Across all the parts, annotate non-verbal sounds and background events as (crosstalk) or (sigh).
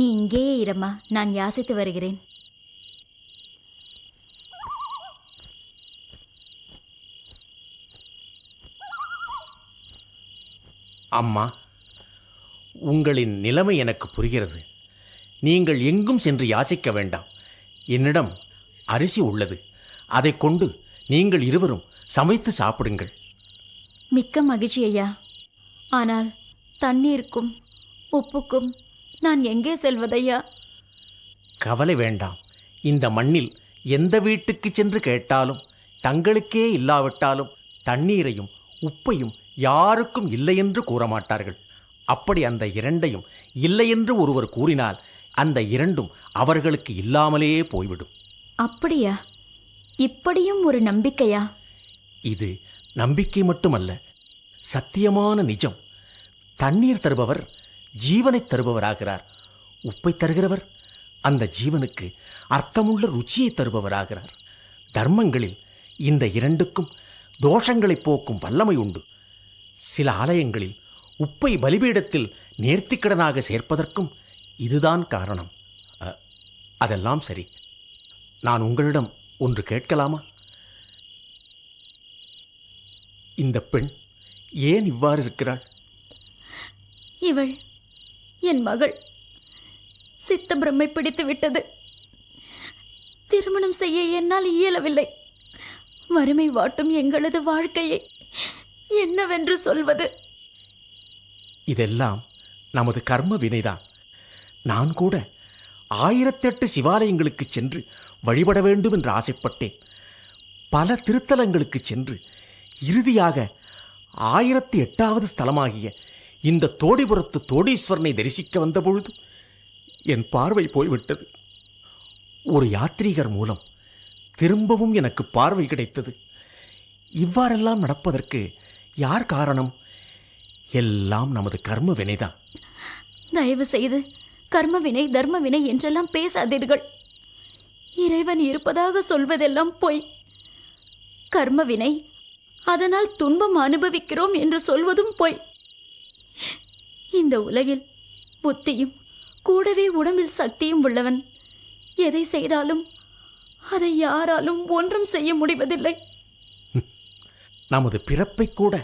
நீ இங்கேயே இரம்மா நான் யாசித்து வருகிறேன். அம்மா உங்களின் நிலைமை எனக்கு புரிகிறது. நீங்கள் எங்கும் சென்று யாசிக்க வேண்டாம். என்னிடம் அரிசி உள்ளது. அதைக் கொண்டு நீங்கள் இருவரும் சமைத்து சாப்பிடுங்கள். மிக்க மகிழ்ச்சி ஐயா. ஆனால் தண்ணீருக்கும் உப்புக்கும் நான் எங்கே செல்வதையா? கவலை வேண்டாம். இந்த மண்ணில் எந்த வீட்டுக்கு சென்று கேட்டாலும் தங்களுக்கே இல்லாவிட்டாலும் தண்ணீரையும் உப்பையும் யாருக்கும் இல்லை என்று கூற மாட்டார்கள் அப்படி அந்த இரண்டையும் இல்லை என்று ஒருவர் கூறினால் அந்த இரண்டும் அவர்களுக்கு இல்லாமலே போய்விடும். அப்படியா? இப்படியும் ஒரு நம்பிக்கையா? இது நம்பிக்கை மட்டுமல்ல சத்தியமான நிஜம். தண்ணீர் தருபவர் ஜீவனை தருபவராகிறார். உப்பை தருகிறவர் அந்த ஜீவனுக்கு அர்த்தமுள்ள ருச்சியை தருபவராகிறார். தர்மங்களில் இந்த இரண்டுக்கும் தோஷங்களை போக்கும் வல்லமை உண்டு. சில ஆலயங்களில் உப்பை பலிபீடத்தில் நேர்த்திக்கடனாக சேர்ப்பதற்கும் இதுதான் காரணம். அ, அதெல்லாம் சரி. நான் உங்களிடம் ஒன்று கேட்கலாமா? இந்த பெண் ஏன் இவ்வாறு இருக்கிறாள்? இவள் என் மகள். சித்த பிரம்மை பிடித்து விட்டது. திருமணம் செய்ய என்னால் இயலவில்லை. வறுமை வாட்டும் எங்களது வாழ்க்கையை. என்னவென்று சொல்வது? இதெல்லாம் நமது கர்ம வினைதான். நான் கூட ஆயிரத்தெட்டு சிவாலயங்களுக்கு சென்று வழிபட வேண்டும் என்று ஆசைப்பட்டேன். பல திருத்தலங்களுக்கு சென்று இறுதியாக ஆயிரத்தி எட்டாவது ஸ்தலமாகிய இந்த தோடிபுரத்து தோடீஸ்வரனை தரிசிக்க வந்தபொழுது என் பார்வை போய்விட்டது. ஒரு யாத்ரீகர் மூலம் திரும்பவும் எனக்கு பார்வை கிடைத்தது. இவ்வாறெல்லாம் நடப்பதற்கு யார் காரணம்? எல்லாம் நமது கர்ம வினைதான். தயவு செய்து கர்மவினை தர்மவினை என்றெல்லாம் பேசாதீர்கள். இறைவன் இருப்பதாக சொல்வதெல்லாம் பொய். கர்மவினை அதனால் துன்பம் அனுபவிக்கிறோம் என்று சொல்வதும் பொய். இந்த உலகில் புத்தியும் கூடவே உடம்பில் சக்தியும் உள்ளவன் எதை செய்தாலும் அதை யாராலும் ஒன்றும் செய்ய முடிவதில்லை. நமது பிறப்பை கூட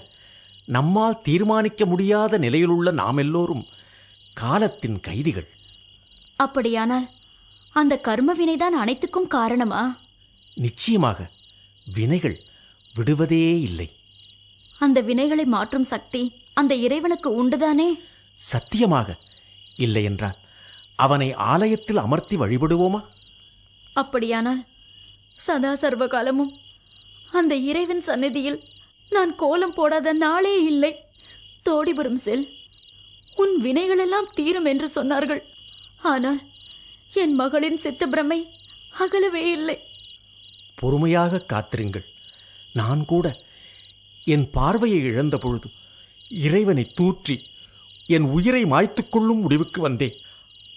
நம்மால் தீர்மானிக்க முடியாத நிலையிலுள்ள நாம் எல்லோரும் காலத்தின் கைதிகள். அப்படியானால் அந்த கர்மவினைதான் அனைத்துக்கும் காரணமா? நிச்சயமாக வினைகள் விடுவதே இல்லை. அந்த வினைகளை மாற்றும் சக்தி அந்த இறைவனுக்கு உண்டுதானே? சத்தியமாக. இல்லை என்றால் அவனை ஆலயத்தில் அமர்த்தி வழிபடுவோமா? அப்படியானால் சதா சர்வ காலமும் அந்த இறைவன் சந்நிதியில் நான் கோலம் போடாத நாளே இல்லை. தோடிபுரம் செல் உன் வினைகளெல்லாம் தீரும் என்று சொன்னார்கள். ஆனால் என் மகளின் சித்தப்பிரமை அகலவே இல்லை. பொறுமையாக காத்திருங்கள். நான் கூட என் பார்வையை இழந்த பொழுது இறைவனை தூற்றி என் உயிரை மாய்த்துக் கொள்ளும் முடிவுக்கு வந்தேன்.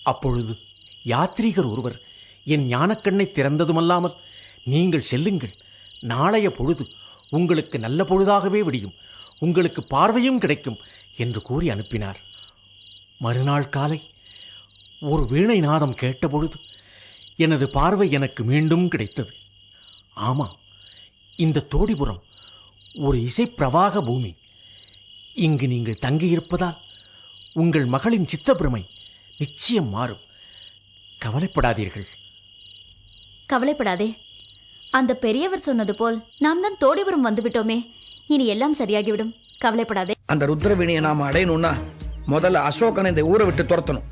அப்பொழுது யாத்ரீகர் ஒருவர் என் ஞானக்கண்ணை திறந்ததுமல்லாமல் நீங்கள் செல்லுங்கள். நாளைய பொழுது உங்களுக்கு நல்ல பொழுதாகவே விடியும். உங்களுக்கு பார்வையும் கிடைக்கும் என்று கூறி அனுப்பினார். மறுநாள் காலை ஒரு வீணை நாதம் கேட்டபொழுது எனது பார்வை எனக்கு மீண்டும் கிடைத்தது. ஆமாம் இந்த தோடிபுரம் ஒரு இசைப்பிரவாக பூமி. இங்கு நீங்கள் தங்கியிருப்பதால் உங்கள் மகளின் சித்தப்பிரமை நிச்சயம் மாறும். கவலைப்படாதீர்கள். கவலைப்படாதே. அந்த பெரியவர் சொன்னது போல் நாம் தான் தோடிபுரம் வந்துவிட்டோமே. இனி எல்லாம் சரியாகிவிடும். கவலைப்படாதே. அந்த ருத்ரவினியை நாம அடையணும்னா முதல்ல அசோகனை இந்த ஊரை விட்டு துரத்தணும்.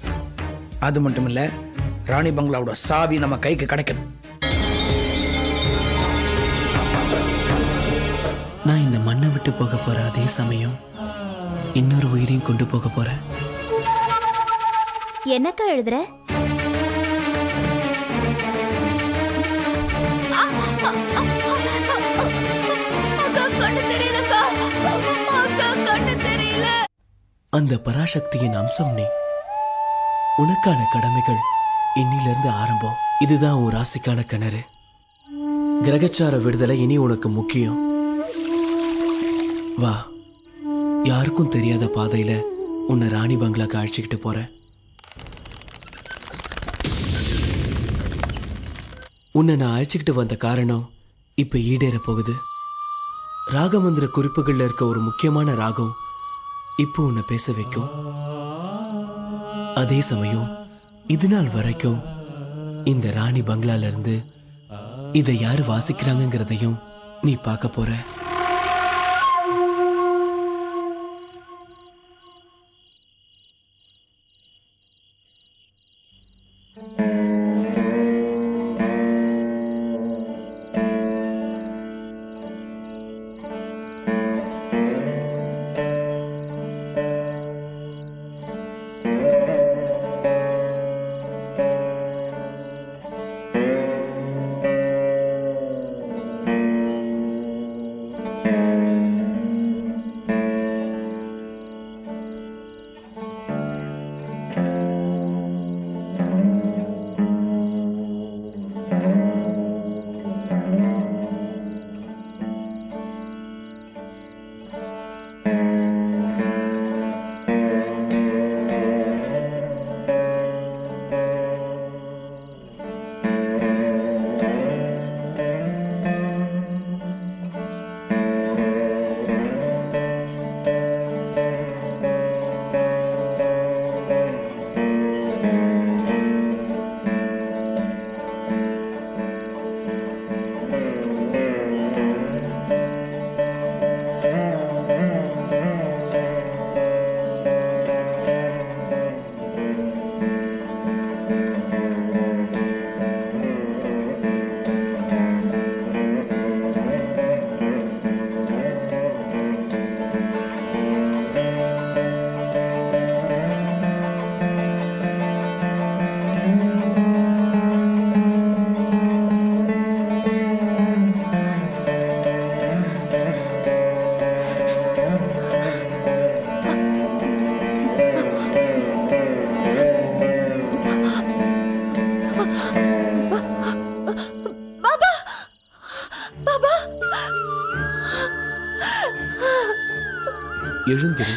அது மட்டும் இல்ல ராணி பங்களாவோட சாவி நம்ம கைக்கு கிடைக்கணும். விட்டு போக போற அதே சமயம் இன்னொரு உயிரையும் கொண்டு போக போறேன் என்னக்கா எழுதுற? அந்த பராசக்தியின் அம்சம் நீ. உனக்கான கடமைகள் இன்னிலிருந்து ஆரம்பம். இதுதான் உன் ராசிக்கான கிணறு. கிரகச்சார விடுதலை இனி உனக்கு முக்கியம். வா. யாருக்கும் தெரியாத பாதையில உன்னை ராணி பங்களாக்கு அழைச்சிக்கிட்டு போற உன்னை நான் அழைச்சிக்கிட்டு வந்த காரணம் இப்ப ஈடேற போகுது. ராகமந்திர குறிப்புகள்ல இருக்க ஒரு முக்கியமான ராகம் இப்போ உன்னை பேச வைக்கும். அதே சமயம் இது நாள் வரைக்கும் இந்த ராணி பங்களால இருந்து இதை யாரு வாசிக்கிறாங்கிறதையும் நீ பார்க்க போற. அப்பா எழுந்திரு.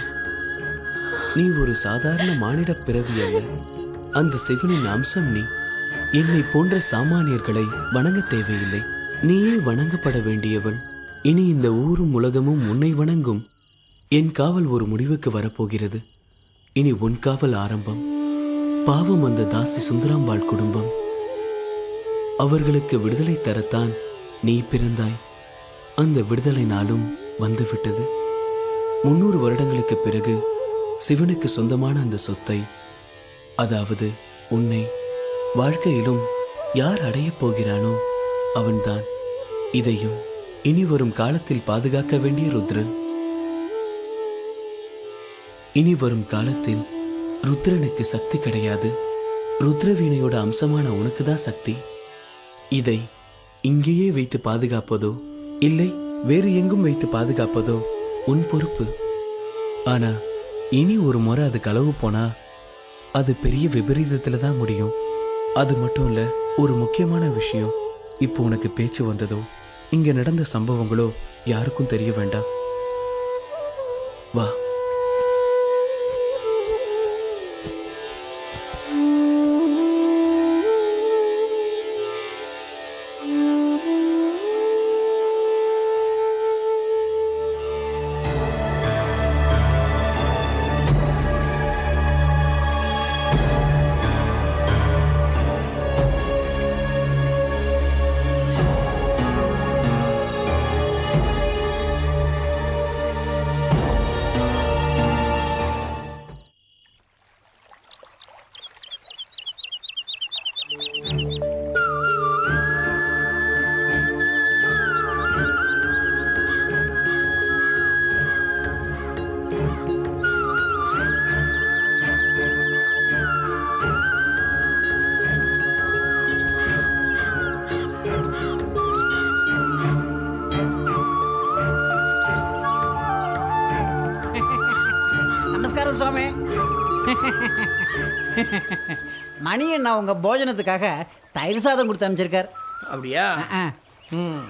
நீ ஒரு சாதாரண மானிட பிறவி அல்ல அந்த சிவனின் அம்சம் நீ. என்னை போன்ற சாமானியர்களை வணங்க தேவையில்லை. நீயே வணங்கப்பட வேண்டியவள். இனி இந்த ஊரும் உலகமும் உன்னை வணங்கும். என் காவல் ஒரு முடிவுக்கு வரப்போகிறது. இனி உன் காவல் ஆரம்பம். பாவம் அந்த தாசி சுந்தராம்பாள் குடும்பம். அவர்களுக்கு விடுதலை தரத்தான் நீ பிறந்தாய். அந்த விடுதலை நாளும் வந்துவிட்டது. முன்னூறு வருடங்களுக்கு பிறகு சிவனுக்கு சொந்தமான அந்த சொத்தை அதாவது உன்னை வாழ்க்கையிலும் யார் அடையப் போகிறானோ அவன்தான். இதையும் இனி வரும் காலத்தில் பாதுகாக்க வேண்டிய ருத்ரன். இனி வரும் காலத்தில் ருத்ரனுக்கு சக்தி கிடையாது. ருத்ரவீணையோட அம்சமான உனக்கு தான் சக்தி. இதை இங்கேயே வைத்து பாதுகாப்பதோ? இல்லை வேறு எங்கும் வைத்து பாதுகாப்பதோ? உன் பொறுப்பு. ஆனா இனி ஒரு முறை அது களவு போனா அது பெரிய விபரீதத்துல தான் முடியும். அது மட்டும் இல்ல ஒரு முக்கியமான விஷயம். இப்போ உனக்கு பேச்சு வந்ததோ? இங்க நடந்த சம்பவங்களோ யாருக்கும் தெரிய வேண்டாம். வா. மணி அண்ணா உங்க போஜனத்துக்காக தயிர் சாதம் கொடுத்து அமைச்சிருக்கார் அப்படியா? ம்.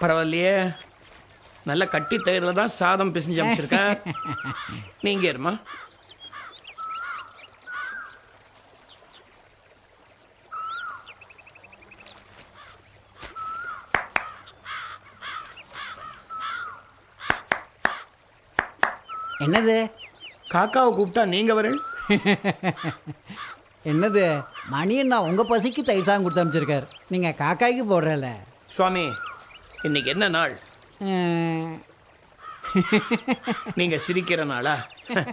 பரவாயில்லையே. நல்ல கட்டி தயிரில் தான் சாதம் பிசைஞ்சு அமைச்சிருக்கேன் (laughs) நீங்க இருமா என்னது? காக்காவை கூப்பிட்டா நீங்க வரேன் (laughs) என்னது? மணி அண்ணா உங்கள் பசிக்கு தயிர் சாதம் கொடுத்து அமைச்சிருக்கார் நீங்கள் காக்காய்க்கு போடுறல. சுவாமி இன்னைக்கு என்ன நாள்? (laughs) நீங்க சிரிக்கிற நாளா? (laughs)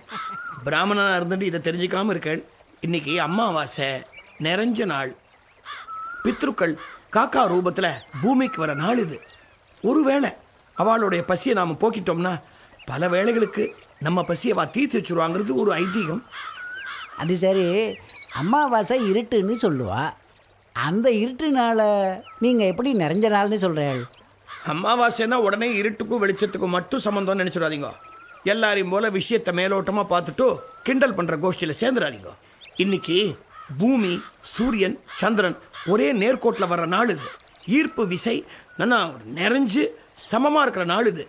பிராமணனா இருந்துட்டு இதை தெரிஞ்சுக்காம இருக்கள். இன்னைக்கு அமாவாசை நிறைஞ்ச நாள். பித்ருக்கள் காக்கா ரூபத்துல பூமிக்கு வர நாள் இது. ஒருவேளை அவளுடைய பசியை நாம போக்கிட்டோம்னா பல வேளைகளுக்கு நம்ம பசியை வா தீர்த்து வச்சுருவாங்கிறது ஒரு ஐதீகம். அது சரி. அமாவாசை இருட்டுன்னு சொல்லுவா. அந்த இருட்டுனால நீங்கள் எப்படி நிறைஞ்ச நாள்னு சொல்கிறீள் அமாவாசைன்னா உடனே இருட்டுக்கும் வெளிச்சத்துக்கும் மட்டும் சம்மந்தம்னு நினைச்சிடாதீங்க. எல்லாரையும் போல விஷயத்தை மேலோட்டமா பார்த்துட்டு கிண்டல் பண்ற கோஷ்டியில சேர்ந்துடாதீங்க. இன்னைக்கு பூமி சூரியன் சந்திரன் ஒரே நேர்கோட்டில் வர்ற நாள் இது. ஈர்ப்பு விசை நல்லா நிறைஞ்சு சமமா இருக்கிற நாள் இது.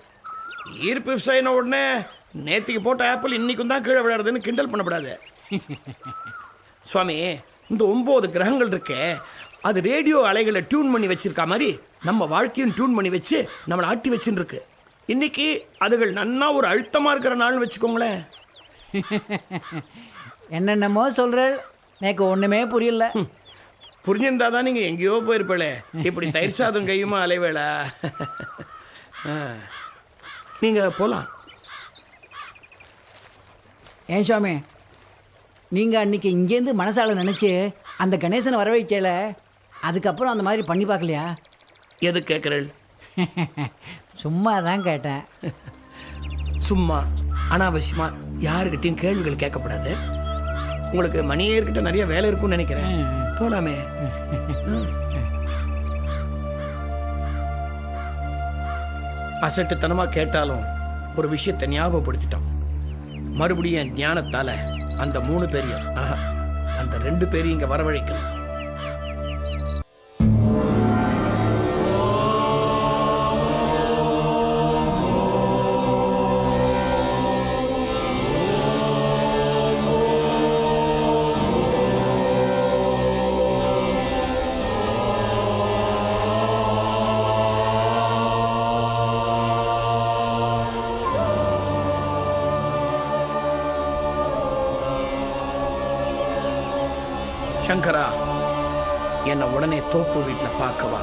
ஈர்ப்பு விசைன உடனே நேத்திக்கு போட்ட ஆப்பிள் இன்னைக்கும் தான் கீழே விழறதுன்னு கிண்டல் பண்ணக்கூடாது சுவாமி இந்த ஒன்பது கிரகங்கள் இருக்கே அது ரேடியோ அலைகளை டியூன் பண்ணி வச்சிருக்க மாதிரி நம்ம வாழ்க்கையும் டியூன் பண்ணி வச்சு நம்மளை ஆட்டி வச்சுன்னு இருக்கு இன்னைக்கு அதுகள் நன்னா ஒரு அழுத்தமா இருக்கிற நாள்னு வச்சுக்கோங்களேன். (laughs) என்னென்னமோ சொல்கிறேள் எனக்கு ஒன்றுமே புரியல. புரிஞ்சிருந்தா தான் நீங்க எங்கேயோ போயிருப்பளே. இப்படி தயிர் சாதம் (laughs) கையுமா அலைவேளா? (laughs) ஆ. நீங்க போலாம். ஏன் சுவாமி நீங்கள் அன்னைக்கு இங்கேருந்து மனசால நினச்சி அந்த கணேசனை வர வைச்சேல அதுக்கப்புறம் அந்த மாதிரி பண்ணி பார்க்கலையா? எது கேட்குறள் (laughs) சும்மா தான் கேட்டேன். (laughs) சும்மா அனாவசியமா யாருக்கிட்டையும் கேள்விகள் கேட்கக்கூடாது உங்களுக்கு மணியர்கிட்ட நிறைய வேலை இருக்கும்னு நினைக்கிறேன். போலாமே. ம். அசட்டுத்தனமா கேட்டாலும் ஒரு விஷயத்தை ஞாபகப்படுத்திட்டோம். மறுபடியும் என் ஞானத்தால அந்த மூணு பேரையும் ஆஹா, அந்த ரெண்டு பேரையும் இங்க வரவழைக்கணும். சங்கரா என்னை உடனே தோப்பு வீட்டில் பார்க்கவா?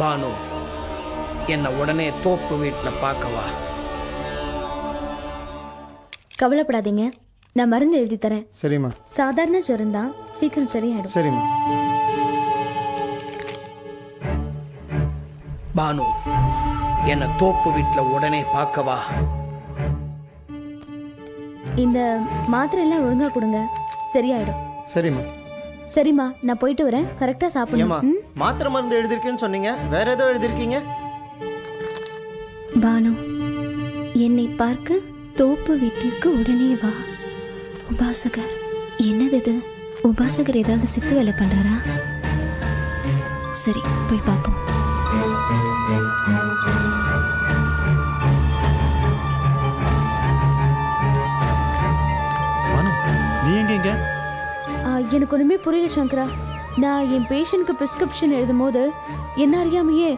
பானு என்னை உடனே தோப்பு வீட்டில் பார்க்கவா? கவலைப்படாதீங்க. நான் மருந்து எழுதி தரேன். சரிம்மா. சாதாரண ஜுரம் தான் சீக்கிரம் சரியாயிடும். சரிம்மா. பானு என்னை தோப்பு வீட்டில் உடனே பார்க்கவா? இந்த மாத்திரை எல்லாம் ஒழுங்கா கொடுங்க. சரியாயிடும். சரிம்மா. சரிம்மா நான் போயிட்டு வரேன். கரெக்டா ஏம்மா சாப்பிடணும் ம்? மாத்திரை மருந்து எழுதிருக்கேன்னு சொன்னீங்க. வேற ஏதோ எழுதிருக்கீங்க பானு என்னை பார்க்க தோப்பு வீட்டிற்கு உடனே வா. உபாசகர் என்னது இது? உபாசகர் ஏதாவது சித்து வேலை பண்றாரா? சரி போய் பார்ப்போம். எனக்கு ஒண்ணுமே புரியல சங்கரா. நான் என் பேஷண்ட்க்கு பிரிஸ்கிரிப்ஷன் எழுதும் போது என்ன அறியாமையே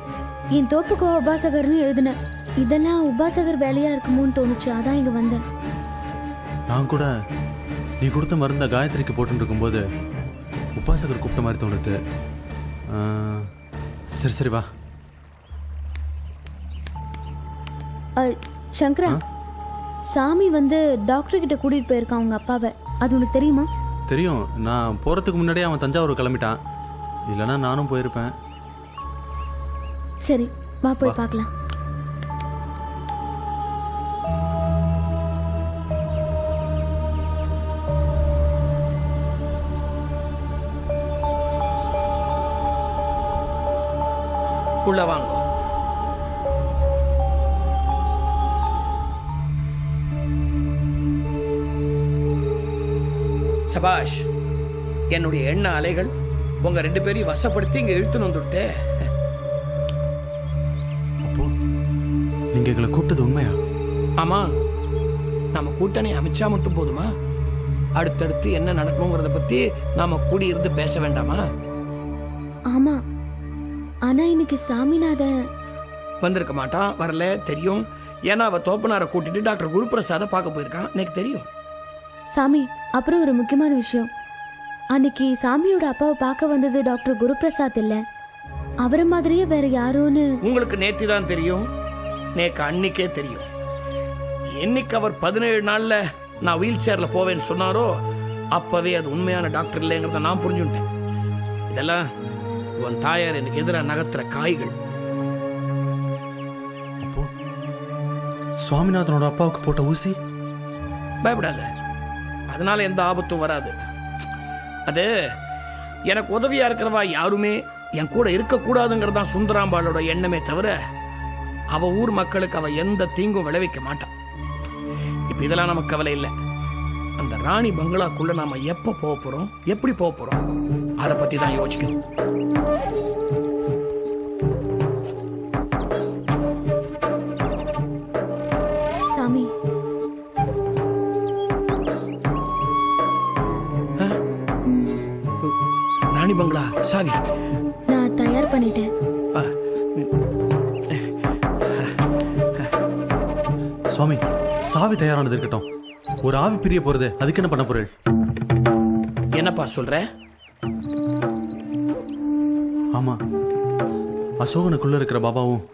என் தோப்புக்கோ உபாசகர்னு எழுதினேன். இதெல்லாம் உபாசகர் வேலையா இருக்குமோன்னு தோணுச்சு அதான் இங்க வந்தேன். நான் கூட நீ கொடுத்த மருந்த காயத்ரிக்கு போட்டுட்டு இருக்கும்போது உபாசகர் கூப்பிட்ட மாதிரி தோணுது. சரி சரி வா. சங்கரா சாமி வந்து டாக்டர் கிட்ட கூட்டிட்டு போயிருக்கான் உங்க அப்பாவை. அது உனக்கு தெரியுமா? தெரியும். நான் போகிறதுக்கு முன்னாடியே அவன் தஞ்சாவூர் கிளம்பிட்டான். இல்லைன்னா நானும் போயிருப்பேன். சரி வா போய் பார்க்கலாம். உள்ள வாங்க. சபாஷ் என்னுடைய எண்ண அலைகள் உங்க ரெண்டு பேரையும் வசப்படுத்தி இங்க இழுத்துன்னு வந்துட்டே. அப்போ நீங்கள் எங்களை கூப்பிட்டது உண்மையா? ஆமா நம்ம கூட்டணி அமைச்சா மட்டும் போதுமா? அடுத்தடுத்து என்ன நடக்கணுங்கிறத பத்தி நாம கூடி இருந்து பேச வேண்டாமா? ஆமா ஆனா இன்னைக்கு சாமிநாதன் வந்திருக்க மாட்டான் வரல தெரியும். ஏன்னா அவ தோப்பனாரை கூட்டிட்டு டாக்டர் குருபிரசாத பார்க்க போயிருக்கான். எனக்கு தெரியும். சாமி அப்புறம் ஒரு முக்கியமான விஷயம். அன்னைக்கு சாமியோட அப்பாவை பார்க்க வந்தது டாக்டர் குருபிரசாத் இல்ல. அவரை மாதிரியே வேற யாரோன்னு உங்களுக்கு நேத்தி தான் தெரியும். நேக்கு அன்னிக்கே தெரியும். என்னைக்கு அவர் பதினேழு நாள்ல நான் வீல் சேர்ல போவேன்னு சொன்னாரோ அப்பவே அது உண்மையான டாக்டர் இல்லைங்கிறத நான் புரிஞ்சுட்டேன் இதெல்லாம் உன் தாயார் எனக்கு எதிராக நகர்த்துற காய்கள். அப்போ சுவாமிநாதனோட அப்பாவுக்கு போட்ட ஊசி? பயப்படாத. அதனால எந்த ஆபத்தும் வராது. அது எனக்கு உதவியா இருக்கிறவா யாருமே என் கூட இருக்கக்கூடாதுங்கிறது தான் சுந்தராம்பாளோட எண்ணமே தவிர அவ ஊர் மக்களுக்கு அவ எந்த தீங்கும் விளைவிக்க மாட்டான் இப்ப இதெல்லாம் நமக்கு கவலை இல்லை. அந்த ராணி பங்களாக்குள்ள நாம எப்ப போக போறோம் எப்படி போக போறோம் அதை பத்தி தான் யோசிக்கணும். சாவி நான் தயார் பண்ணிட்டேன். சுவாமி சாவி தயாரானது இருக்கட்டும். ஒரு ஆவி பிரிய போறது அதுக்கு என்ன பண்ண போறேன் என்னப்பா சொல்ற? ஆமா. அசோகனுக்குள்ள இருக்கிற பாபாவும்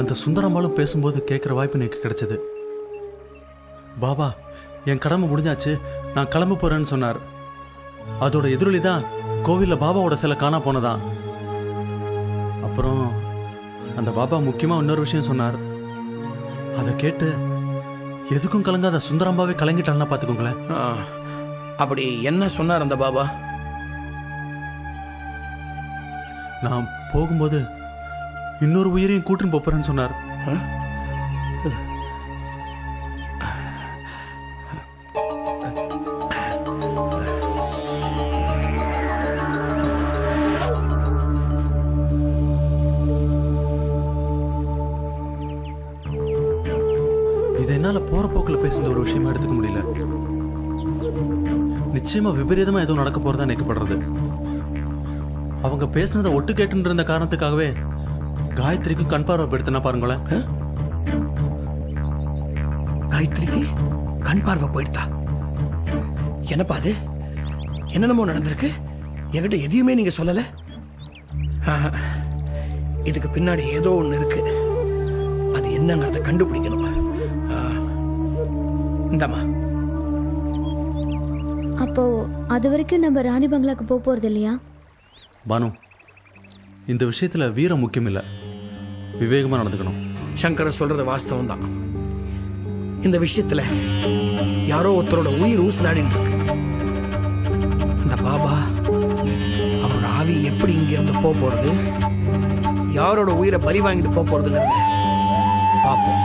அந்த சுந்தரம்பாலும் பேசும்போது கேட்கிற வாய்ப்பு எனக்கு கிடைச்சது. பாபா என் கடமை முடிஞ்சாச்சு நான் கிளம்ப போறேன்னு சொன்னார். அதோட எதிரொலி தான் கோவில்ல பாபாவோட சிலை காணா போனதா? அப்புறம் அந்த பாபா முக்கியமா இன்னொரு விஷயம் சொன்னார். அதை கேட்டு எதுக்கும் கலங்காத சுந்தரம்பாவே கலங்கிட்டான்னா பாத்துக்கோங்களேன் ஆ, அப்படி என்ன சொன்னார் அந்த பாபா? நான் போகும்போது இன்னொரு உயிரையும் கூட்டின்னு போறேன்னு சொன்னார். என்னால போற போக்குல பேசுன ஒரு விஷயமா எடுத்துக்க முடியல. நிச்சயமா விபரீதமா எதுவும் நடக்க போறதா நினைக்கப்படுறது. அவங்க பேசுனதை ஒட்டு கேட்டுன்னு இருந்த காரணத்துக்காகவே காயத்ரிக்கும் கண் பார்வை படுத்தினா பாருங்களேன். காயத்ரிக்கு கண் பார்வை போயிடுதா? என்னப்பா அது? என்னென்னமோ நடந்திருக்கு? என்கிட்ட எதையுமே நீங்க சொல்லல? இதுக்கு பின்னாடி ஏதோ ஒன்று இருக்கு. அது என்னங்கிறத கண்டுபிடிக்கணும் ஆ. இந்தாம்மா. அப்போ அது வரைக்கும் நம்ம ராணி பங்களாக்கு போக போறது இல்லையா? பானு இந்த விஷயத்துல வீரம் முக்கியம் இல்ல விவேகமா நடந்துக்கணும். சங்கரன் சொல்றது வாஸ்தவம் தான் இந்த விஷயத்துல யாரோ ஒருத்தரோட உயிர் ஊசலாடின்னு இருக்கு. அந்த பாபா அவரோட ஆவி எப்படி இங்க இருந்து போக போறது? யாரோட உயிரை பலி வாங்கிட்டு போக போறதுங்கிறத பார்ப்போம்